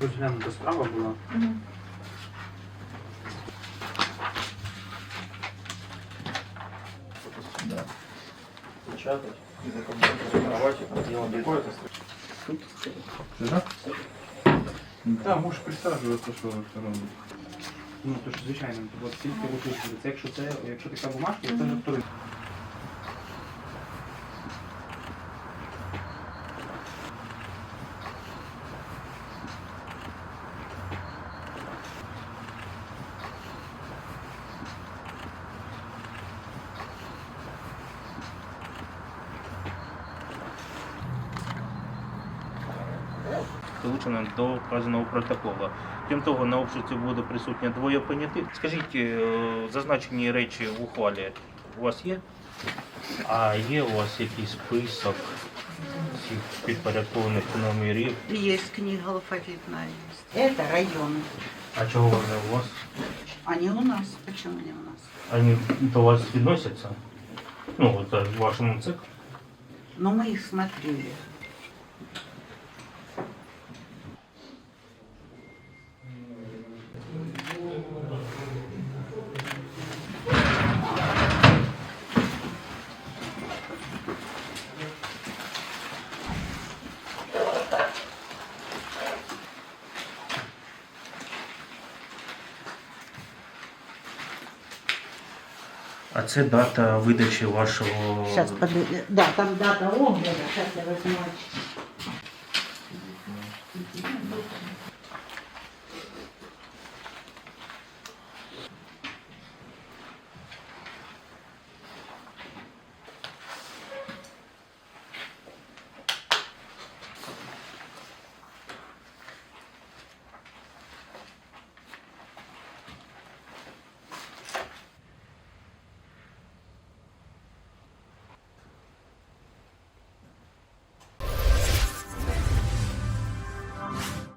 Розглянута справа була. Печатать і законодавчик делом приходит. Так, можеш присаджуватися, що це. Ну, то ж звичайно, це було стільки вот якщо це, якщо така бумажка, це вже вторинка. Долучено до вказаного протоколу. Крім того, на обшуці буде присутні двоє понятих. Скажіть, е, зазначені речі в ухвалі у вас є? А є у вас якийсь список цих підпорядкованих номерів? Есть книга алфавитная есть. Это район. А чого вони у вас? Они у нас. Почему они у нас? Вони до вас відносяться? Ну, от е, в вашому ЦИК? Но мы их смотрели. А це дата видачі вашого. Сейчас, под... Да, там дата огляда. Сейчас я возьму.